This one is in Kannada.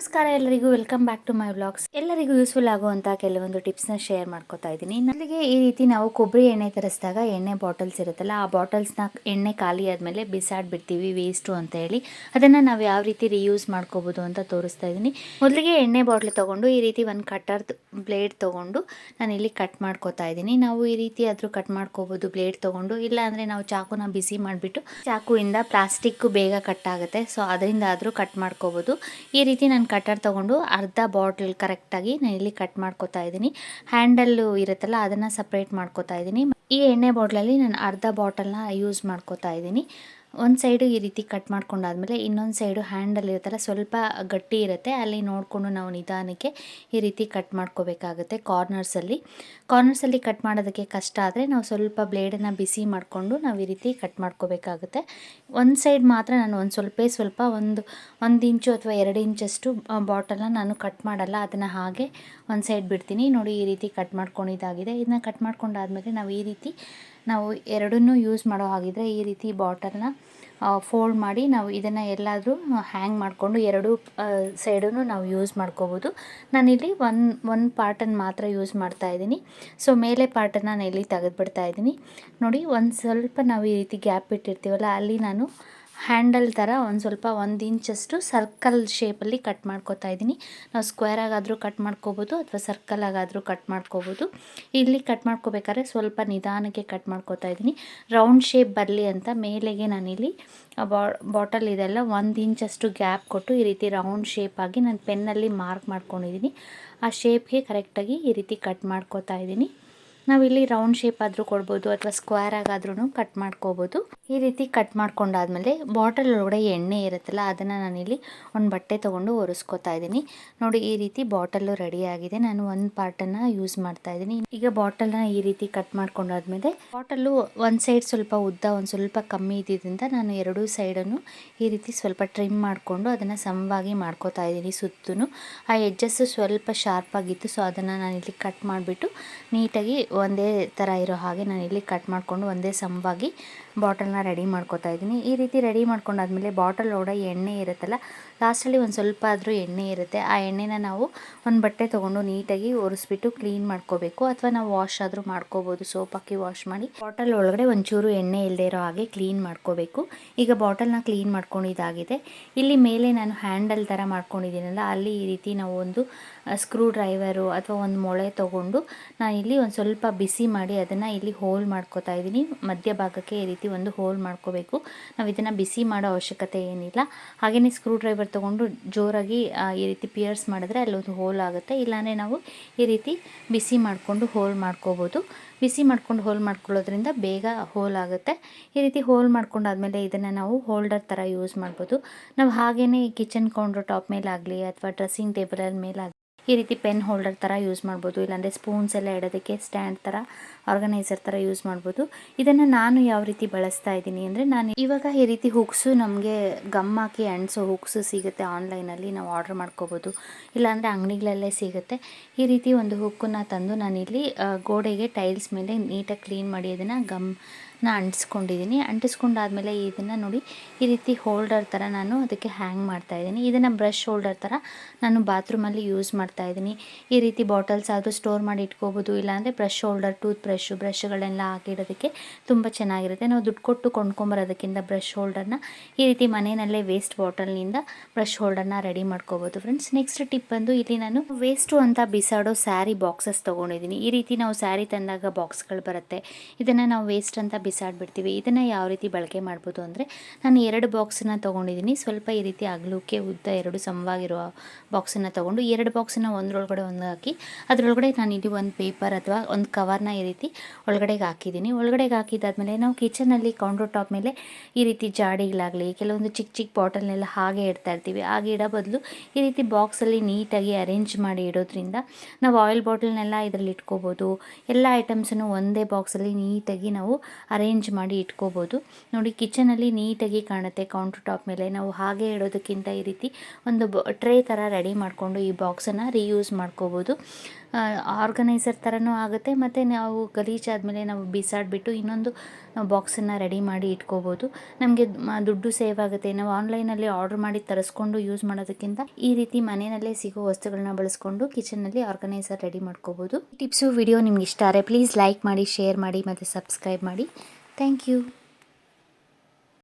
ನಮಸ್ಕಾರ ಎಲ್ಲರಿಗೂ welcome back to my vlogs ಎಲ್ಲರಿಗೂ ಯೂಸ್ಫುಲ್ ಆಗುವಂಥ ಕೆಲವೊಂದು ಟಿಪ್ಸ್ನ ಶೇರ್ ಮಾಡ್ಕೋತಾ ಇದ್ದೀನಿ. ನನಗೆ ಈ ರೀತಿ ನಾವು ಕೊಬ್ಬರಿ ಎಣ್ಣೆ ತರಿಸಿದಾಗ ಎಣ್ಣೆ ಬಾಟಲ್ಸ್ ಇರುತ್ತಲ್ಲ, ಆ ಬಾಟಲ್ಸ್ನ ಎಣ್ಣೆ ಖಾಲಿ ಆದಮೇಲೆ ಬಿಸಾಡ್ಬಿಡ್ತೀವಿ ವೇಸ್ಟು ಅಂತ ಹೇಳಿ. ಅದನ್ನು ನಾವು ಯಾವ ರೀತಿ ರಿಯೂಸ್ ಮಾಡ್ಕೋಬೋದು ಅಂತ ತೋರಿಸ್ತಾ ಇದ್ದೀನಿ. ಮೊದಲಿಗೆ ಎಣ್ಣೆ ಬಾಟ್ಲ್ ತೊಗೊಂಡು ಈ ರೀತಿ ಒಂದು ಕಟ್ಟರ್ ಬ್ಲೇಡ್ ತೊಗೊಂಡು ನಾನು ಇಲ್ಲಿ ಕಟ್ ಮಾಡ್ಕೋತಾ ಇದ್ದೀನಿ. ನಾವು ಈ ರೀತಿ ಆದರೂ ಕಟ್ ಮಾಡ್ಕೋಬೋದು ಬ್ಲೇಡ್ ತೊಗೊಂಡು. ಇಲ್ಲ ಅಂದರೆ ನಾವು ಚಾಕುನ ಬಿಸಿ ಮಾಡಿಬಿಟ್ಟು, ಚಾಕುವಿಂದ ಪ್ಲಾಸ್ಟಿಕ್ಕು ಬೇಗ ಕಟ್ ಆಗುತ್ತೆ. ಸೊ ಅದರಿಂದ ಆದರೂ ಕಟ್ ಮಾಡ್ಕೋಬೋದು. ಈ ರೀತಿ ನಾನು ಕಟರ್ ತೊಗೊಂಡು ಅರ್ಧ ಬಾಟಲ್ ಕರೆಕ್ಟಾಗಿ ನಾನು ಇಲ್ಲಿ ಕಟ್ ಮಾಡ್ಕೋತಾ ಇದ್ದೀನಿ. ಹ್ಯಾಂಡಲ್ಲು ಇರುತ್ತಲ್ಲ, ಅದನ್ನು ಸಪ್ರೇಟ್ ಮಾಡ್ಕೋತಾ ಇದ್ದೀನಿ. ಈ ಎಣ್ಣೆ ಬಾಟ್ಲಲ್ಲಿ ನಾನು ಅರ್ಧ ಬಾಟಲ್ನ ಯೂಸ್ ಮಾಡ್ಕೋತಾ ಇದ್ದೀನಿ. ಒಂದು ಸೈಡು ಈ ರೀತಿ ಕಟ್ ಮಾಡ್ಕೊಂಡಾದ್ಮೇಲೆ ಇನ್ನೊಂದು ಸೈಡು ಹ್ಯಾಂಡಲ್ ಇರುತ್ತಲ್ಲ, ಸ್ವಲ್ಪ ಗಟ್ಟಿ ಇರುತ್ತೆ. ಅಲ್ಲಿ ನೋಡಿಕೊಂಡು ನಾವು ನಿಧಾನಕ್ಕೆ ಈ ರೀತಿ ಕಟ್ ಮಾಡ್ಕೋಬೇಕಾಗುತ್ತೆ ಕಾರ್ನರ್ಸಲ್ಲಿ ಕಾರ್ನರ್ಸಲ್ಲಿ ಕಟ್ ಮಾಡೋದಕ್ಕೆ ಕಷ್ಟ ಆದರೆ ನಾವು ಸ್ವಲ್ಪ ಬ್ಲೇಡನ್ನು ಬಿಸಿ ಮಾಡಿಕೊಂಡು ನಾವು ಈ ರೀತಿ ಕಟ್ ಮಾಡ್ಕೋಬೇಕಾಗುತ್ತೆ. ಒಂದು ಸೈಡ್ ಮಾತ್ರ ನಾನು ಒಂದು ಸ್ವಲ್ಪ ಸ್ವಲ್ಪ ಒಂದು ಒಂದು ಇಂಚು ಅಥವಾ ಎರಡು ಇಂಚಷ್ಟು ಬಾಟಲನ್ನು ನಾನು ಕಟ್ ಮಾಡಲ್ಲ. ಅದನ್ನು ಹಾಗೆ ಒಂದು ಸೈಡ್ ಬಿಡ್ತೀನಿ. ನೋಡಿ ಈ ರೀತಿ ಕಟ್ ಮಾಡ್ಕೊಂಡಿದ್ದಾಗಿದೆ. ಇದನ್ನ ಕಟ್ ಮಾಡ್ಕೊಂಡಾದ್ಮೇಲೆ ನಾವು ಈ ರೀತಿ ನಾವು ಎರಡನ್ನೂ ಯೂಸ್ ಮಾಡೋ ಹಾಗಿದ್ರೆ ಈ ರೀತಿ ಬಾಟಲ್ನ ಫೋಲ್ಡ್ ಮಾಡಿ ನಾವು ಇದನ್ನು ಎಲ್ಲಾದರೂ ಹ್ಯಾಂಗ್ ಮಾಡಿಕೊಂಡು ಎರಡೂ ಸೈಡೂ ನಾವು ಯೂಸ್ ಮಾಡ್ಕೋಬೋದು. ನಾನಿಲ್ಲಿ ಒನ್ ಒನ್ ಪಾರ್ಟನ್ನು ಮಾತ್ರ ಯೂಸ್ ಮಾಡ್ತಾ ಇದ್ದೀನಿ. ಸೊ ಮೇಲೆ ಪಾರ್ಟನ್ನು ನಾನು ಇಲ್ಲಿ ತೆಗೆದುಬಿಡ್ತಾ ಇದ್ದೀನಿ. ನೋಡಿ, ಒಂದು ಸ್ವಲ್ಪ ನಾವು ಈ ರೀತಿ ಗ್ಯಾಪ್ ಇಟ್ಟಿರ್ತೀವಲ್ಲ, ಅಲ್ಲಿ ನಾನು ಹ್ಯಾಂಡಲ್ ಥರ ಒಂದು ಸ್ವಲ್ಪ ಒಂದು ಇಂಚಷ್ಟು ಸರ್ಕಲ್ ಶೇಪಲ್ಲಿ ಕಟ್ ಮಾಡ್ಕೋತಾ ಇದ್ದೀನಿ. ನಾವು ಸ್ಕ್ವೇರ್ ಆಗಾದರೂ ಕಟ್ ಮಾಡ್ಕೋಬೋದು ಅಥವಾ ಸರ್ಕಲ್ ಆಗಾದರೂ ಕಟ್ ಮಾಡ್ಕೋಬೋದು. ಇಲ್ಲಿ ಕಟ್ ಮಾಡ್ಕೋಬೇಕಾದ್ರೆ ಸ್ವಲ್ಪ ನಿಧಾನಕ್ಕೆ ಕಟ್ ಮಾಡ್ಕೋತಾ ಇದ್ದೀನಿ. ರೌಂಡ್ ಶೇಪ್ ಬರಲಿ ಅಂತ ಮೇಲೆಗೆ ನಾನಿಲ್ಲಿ ಬಾಟಲ್ ಇದೆಲ್ಲ ಒಂದು ಇಂಚಷ್ಟು ಗ್ಯಾಪ್ ಕೊಟ್ಟು ಈ ರೀತಿ ರೌಂಡ್ ಶೇಪಾಗಿ ನಾನು ಪೆನ್ನಲ್ಲಿ ಮಾರ್ಕ್ ಮಾಡ್ಕೊಂಡಿದ್ದೀನಿ. ಆ ಶೇಪ್ಗೆ ಕರೆಕ್ಟಾಗಿ ಈ ರೀತಿ ಕಟ್ ಮಾಡ್ಕೋತಾ ಇದ್ದೀನಿ. ನಾವಿಲ್ಲಿ ರೌಂಡ್ ಶೇಪ್ ಆದರೂ ಕೊಡ್ಬೋದು ಅಥವಾ ಸ್ಕ್ವೇರ್ ಆಗಾದ್ರೂ ಕಟ್ ಮಾಡ್ಕೋಬೋದು. ಈ ರೀತಿ ಕಟ್ ಮಾಡ್ಕೊಂಡಾದ್ಮೇಲೆ ಬಾಟಲ್ ಒಳಗಡೆ ಎಣ್ಣೆ ಇರುತ್ತಲ್ಲ, ಅದನ್ನು ನಾನಿಲ್ಲಿ ಒಂದು ಬಟ್ಟೆ ತೊಗೊಂಡು ಒರೆಸ್ಕೊತಾ ಇದ್ದೀನಿ. ನೋಡಿ, ಈ ರೀತಿ ಬಾಟಲು ರೆಡಿ ಆಗಿದೆ. ನಾನು ಒಂದು ಪಾರ್ಟನ್ನು ಯೂಸ್ ಮಾಡ್ತಾ ಇದ್ದೀನಿ. ಈಗ ಬಾಟಲ್ನ ಈ ರೀತಿ ಕಟ್ ಮಾಡ್ಕೊಂಡಾದ್ಮೇಲೆ ಬಾಟಲ್ಲು ಒಂದು ಸೈಡ್ ಸ್ವಲ್ಪ ಉದ್ದ, ಒಂದು ಸ್ವಲ್ಪ ಕಮ್ಮಿ ಇದ್ದಿದ್ದರಿಂದ ನಾನು ಎರಡೂ ಸೈಡನ್ನು ಈ ರೀತಿ ಸ್ವಲ್ಪ ಟ್ರಿಮ್ ಮಾಡಿಕೊಂಡು ಅದನ್ನು ಸಮವಾಗಿ ಮಾಡ್ಕೋತಾ ಇದ್ದೀನಿ ಸುತ್ತೂ ಆ ಎಡ್ಜಸ್ಸು ಸ್ವಲ್ಪ ಶಾರ್ಪ್ ಆಗಿತ್ತು ಸೊ ಅದನ್ನು ನಾನು ಇಲ್ಲಿ ಕಟ್ ಮಾಡಿಬಿಟ್ಟು ನೀಟಾಗಿ ಒಂದೇ ಥರ ಇರೋ ಹಾಗೆ ನಾನು ಇಲ್ಲಿ ಕಟ್ ಮಾಡಿಕೊಂಡು ಒಂದೇ ಸಮವಾಗಿ ಬಾಟಲ್ನ ರೆಡಿ ಮಾಡ್ಕೋತಾ ಇದ್ದೀನಿ. ಈ ರೀತಿ ರೆಡಿ ಮಾಡ್ಕೊಂಡಾದ್ಮೇಲೆ ಬಾಟಲ್ ಒಳಗಡೆ ಎಣ್ಣೆ ಇರುತ್ತಲ್ಲ ಲಾಸ್ಟಲ್ಲಿ ಒಂದು ಸ್ವಲ್ಪ ಆದರೂ ಎಣ್ಣೆ ಇರುತ್ತೆ. ಆ ಎಣ್ಣೆನ ನಾವು ಒಂದು ಬಟ್ಟೆ ತೊಗೊಂಡು ನೀಟಾಗಿ ಒರೆಸ್ಬಿಟ್ಟು ಕ್ಲೀನ್ ಮಾಡ್ಕೋಬೇಕು. ಅಥವಾ ನಾವು ವಾಶ್ ಆದರೂ ಮಾಡ್ಕೋಬೋದು ಸೋಪ್ ಹಾಕಿ ವಾಶ್ ಮಾಡಿ. ಬಾಟಲ್ ಒಳಗಡೆ ಒಂಚೂರು ಎಣ್ಣೆ ಇಲ್ಲದೆ ಇರೋ ಹಾಗೆ ಕ್ಲೀನ್ ಮಾಡ್ಕೋಬೇಕು. ಈಗ ಬಾಟಲ್ನ ಕ್ಲೀನ್ ಮಾಡ್ಕೊಂಡಿದ್ದಾಗಿದೆ ಇಲ್ಲಿ ಮೇಲೆ ನಾನು ಹ್ಯಾಂಡಲ್ ಥರ ಮಾಡ್ಕೊಂಡಿದ್ದೀನಲ್ಲ, ಅಲ್ಲಿ ಈ ರೀತಿ ನಾವು ಒಂದು ಸ್ಕ್ರೂ ಡ್ರೈವರು ಅಥವಾ ಒಂದು ಮೊಳೆ ತೊಗೊಂಡು ನಾನು ಇಲ್ಲಿ ಒಂದು ಸ್ವಲ್ಪ ಬಿಸಿ ಮಾಡಿ ಅದನ್ನು ಇಲ್ಲಿ ಹೋಲ್ ಮಾಡ್ಕೋತಾ ಇದ್ದೀನಿ. ಮಧ್ಯಭಾಗಕ್ಕೆ ಈ ರೀತಿ ಒಂದು ಹೋಲ್ ಮಾಡ್ಕೋಬೇಕು. ನಾವು ಇದನ್ನು ಬಿಸಿ ಮಾಡೋ ಅವಶ್ಯಕತೆ ಏನಿಲ್ಲ. ಹಾಗೆಯೇ ಸ್ಕ್ರೂ ಡ್ರೈವರ್ ತೊಗೊಂಡು ಜೋರಾಗಿ ಈ ರೀತಿ ಪಿಯರ್ಸ್ ಮಾಡಿದ್ರೆ ಅಲ್ಲೊಂದು ಹೋಲ್ ಆಗುತ್ತೆ. ಇಲ್ಲಾಂದರೆ ನಾವು ಈ ರೀತಿ ಬಿಸಿ ಮಾಡಿಕೊಂಡು ಹೋಲ್ ಮಾಡ್ಕೋಬೋದು. ಬಿಸಿ ಮಾಡ್ಕೊಂಡು ಹೋಲ್ ಮಾಡ್ಕೊಳ್ಳೋದ್ರಿಂದ ಬೇಗ ಹೋಲ್ ಆಗುತ್ತೆ. ಈ ರೀತಿ ಹೋಲ್ ಮಾಡ್ಕೊಂಡಾದಮೇಲೆ ಇದನ್ನು ನಾವು ಹೋಲ್ಡರ್ ಥರ ಯೂಸ್ ಮಾಡ್ಬೋದು. ನಾವು ಹಾಗೆಯೇ ಕಿಚನ್ ಕೌಂಟರ್ ಟಾಪ್ ಮೇಲಾಗಲಿ ಅಥವಾ ಡ್ರೆಸ್ಸಿಂಗ್ ಟೇಬಲ್ ಮೇಲಾಗಲಿ ಈ ರೀತಿ ಪೆನ್ ಹೋಲ್ಡರ್ ಥರ ಯೂಸ್ ಮಾಡ್ಬೋದು, ಇಲ್ಲಾಂದರೆ ಸ್ಪೂನ್ಸ್ ಎಲ್ಲ ಇಡೋದಕ್ಕೆ ಸ್ಟ್ಯಾಂಡ್ ಥರ, ಆರ್ಗನೈಸರ್ ಥರ ಯೂಸ್ ಮಾಡ್ಬೋದು. ಇದನ್ನು ನಾನು ಯಾವ ರೀತಿ ಬಳಸ್ತಾ ಇದ್ದೀನಿ ಅಂದರೆ ನಾನು ಇವಾಗ ಈ ರೀತಿ ಹುಕ್ಸು ನಮಗೆ ಗಮ್ ಹಾಕಿ ಅಂಟಿಸೋ ಹುಕ್ಸು ಸಿಗುತ್ತೆ ಆನ್ಲೈನಲ್ಲಿ ನಾವು ಆರ್ಡ್ರ್ ಮಾಡ್ಕೋಬೋದು. ಇಲ್ಲಾಂದರೆ ಅಂಗಡಿಗಳಲ್ಲೇ ಸಿಗುತ್ತೆ. ಈ ರೀತಿ ಒಂದು ಹುಕ್ಕನ್ನು ತಂದು ನಾನಿಲ್ಲಿ ಗೋಡೆಗೆ ಟೈಲ್ಸ್ ಮೇಲೆ ನೀಟಾಗಿ ಕ್ಲೀನ್ ಮಾಡಿ ಅದನ್ನು ಗಮ್ ನಾ ಅಂಟಿಸ್ಕೊಂಡಿದ್ದೀನಿ. ಅಂಟಿಸ್ಕೊಂಡಾದಮೇಲೆ ಇದನ್ನು ನೋಡಿ ಈ ರೀತಿ ಹೋಲ್ಡರ್ ಥರ ನಾನು ಅದಕ್ಕೆ ಹ್ಯಾಂಗ್ ಮಾಡ್ತಾ ಇದ್ದೀನಿ. ಇದನ್ನು ಬ್ರಷ್ ಹೋಲ್ಡರ್ ಥರ ನಾನು ಬಾತ್ರೂಮಲ್ಲಿ ಯೂಸ್ ಮಾಡ್ತಾ ಇದ್ದೀನಿ. ಈ ರೀತಿ ಬಾಟಲ್ಸ್ ಆದರೂ ಸ್ಟೋರ್ ಮಾಡಿ ಇಟ್ಕೋಬೋದು. ಇಲ್ಲಾಂದರೆ ಬ್ರಷ್ ಹೋಲ್ಡರ್ ಟೂತ್ ಬ್ರಷು ಬ್ರಷ್ಗಳೆಲ್ಲ ಹಾಕಿಡೋದಕ್ಕೆ ತುಂಬ ಚೆನ್ನಾಗಿರುತ್ತೆ. ನಾವು ದುಡ್ಡು ಕೊಟ್ಟು ಕೊಂಡ್ಕೊಂಬರೋದಕ್ಕಿಂತ ಬ್ರಷ್ ಹೋಲ್ಡರ್ನ ಈ ರೀತಿ ಮನೆಯಲ್ಲೇ ವೇಸ್ಟ್ ಬಾಟಲ್ನಿಂದ ಬ್ರಷ್ ಹೋಲ್ಡರ್ನ ರೆಡಿ ಮಾಡ್ಕೋಬೋದು ಫ್ರೆಂಡ್ಸ್ ನೆಕ್ಸ್ಟ್ ಟಿಪ್ ಬಂದು ಇಲ್ಲಿ ನಾನು ವೇಸ್ಟು ಅಂತ ಬಿಸಾಡೋ ಸ್ಯಾರಿ ಬಾಕ್ಸಸ್ ತೊಗೊಂಡಿದ್ದೀನಿ. ಈ ರೀತಿ ನಾವು ಸ್ಯಾರಿ ತಂದಾಗ ಬಾಕ್ಸ್ಗಳು ಬರುತ್ತೆ. ಇದನ್ನು ನಾವು ವೇಸ್ಟ್ ಅಂತ ಬಿಸಾಡ್ಬಿಡ್ತೀವಿ. ಇದನ್ನು ಯಾವ ರೀತಿ ಬಳಕೆ ಮಾಡ್ಬೋದು ಅಂದರೆ ನಾನು ಎರಡು ಬಾಕ್ಸನ್ನ ತೊಗೊಂಡಿದ್ದೀನಿ. ಸ್ವಲ್ಪ ಈ ರೀತಿ ಅಗಲಕ್ಕೆ ಉದ್ದ ಎರಡು ಸಮವಾಗಿರುವ ಬಾಕ್ಸನ್ನು ತೊಗೊಂಡು ಎರಡು ಬಾಕ್ಸನ್ನು ಒಂದರೊಳಗಡೆ ಒಂದು ಹಾಕಿ, ಅದರೊಳಗಡೆ ನಾನು ಇಲ್ಲಿ ಒಂದು ಪೇಪರ್ ಅಥವಾ ಒಂದು ಕವರ್ನ ಈ ರೀತಿ ಒಳಗಡೆಗೆ ಹಾಕಿದ್ದೀನಿ. ಒಳಗಡೆಗೆ ಹಾಕಿದ್ದಾದಮೇಲೆ ನಾವು ಕಿಚನಲ್ಲಿ ಕೌಂಟರ್ ಟಾಪ್ ಮೇಲೆ ಈ ರೀತಿ ಜಾಡಿಗಳಾಗಲಿ, ಕೆಲವೊಂದು ಚಿಕ್ಕ ಚಿಕ್ಕ ಬಾಟಲ್ನೆಲ್ಲ ಹಾಗೆ ಇಡ್ತಾ ಇರ್ತೀವಿ. ಹಾಗೆ ಇಡೋ ಬದಲು ಈ ರೀತಿ ಬಾಕ್ಸಲ್ಲಿ ನೀಟಾಗಿ ಅರೇಂಜ್ ಮಾಡಿ ಇಡೋದ್ರಿಂದ ನಾವು ಆಯಿಲ್ ಬಾಟಲ್ನೆಲ್ಲ ಇದರಲ್ಲಿ ಇಟ್ಕೋಬೋದು. ಎಲ್ಲ ಐಟಮ್ಸನ್ನು ಒಂದೇ ಬಾಕ್ಸಲ್ಲಿ ನೀಟಾಗಿ ನಾವು ಅರೇಂಜ್ ಮಾಡಿ ಇಟ್ಕೋಬೋದು. ನೋಡಿ ಕಿಚನಲ್ಲಿ ನೀಟಾಗಿ ಕಾಣುತ್ತೆ ಕೌಂಟರ್ ಟಾಪ್ ಮೇಲೆ. ನಾವು ಹಾಗೆ ಇಡೋದಕ್ಕಿಂತ ಈ ರೀತಿ ಒಂದು ಬ ಟ್ರೇ ಥರ ರೆಡಿ ಮಾಡಿಕೊಂಡು ಈ ಬಾಕ್ಸನ್ನು ರೀಯೂಸ್ ಮಾಡ್ಕೋಬೋದು. ಆರ್ಗನೈಸರ್ ಥರನೂ ಆಗುತ್ತೆ. ಮತ್ತು ನಾವು ಗಲೀಜಾದಮೇಲೆ ನಾವು ಬಿಸಾಡಿಬಿಟ್ಟು ಇನ್ನೊಂದು ಬಾಕ್ಸನ್ನು ರೆಡಿ ಮಾಡಿ ಇಟ್ಕೋಬೋದು. ನಮಗೆ ದುಡ್ಡು ಸೇವ್ ಆಗುತ್ತೆ. ನಾವು ಆನ್ಲೈನಲ್ಲಿ ಆರ್ಡ್ರ್ ಮಾಡಿ ತರಿಸ್ಕೊಂಡು ಯೂಸ್ ಮಾಡೋದಕ್ಕಿಂತ ಈ ರೀತಿ ಮನೆಯಲ್ಲೇ ಸಿಗೋ ವಸ್ತುಗಳನ್ನ ಬಳಸ್ಕೊಂಡು ಕಿಚನಲ್ಲಿ ಆರ್ಗನೈಸರ್ ರೆಡಿ ಮಾಡ್ಕೋಬೋದು. ಟಿಪ್ಸು ವಿಡಿಯೋ ನಿಮ್ಗೆ ಇಷ್ಟ ಆದರೆ ಪ್ಲೀಸ್ ಲೈಕ್ ಮಾಡಿ ಶೇರ್ ಮಾಡಿ, ಮತ್ತು ಸಬ್ಸ್ಕ್ರೈಬ್ ಮಾಡಿ. Thank you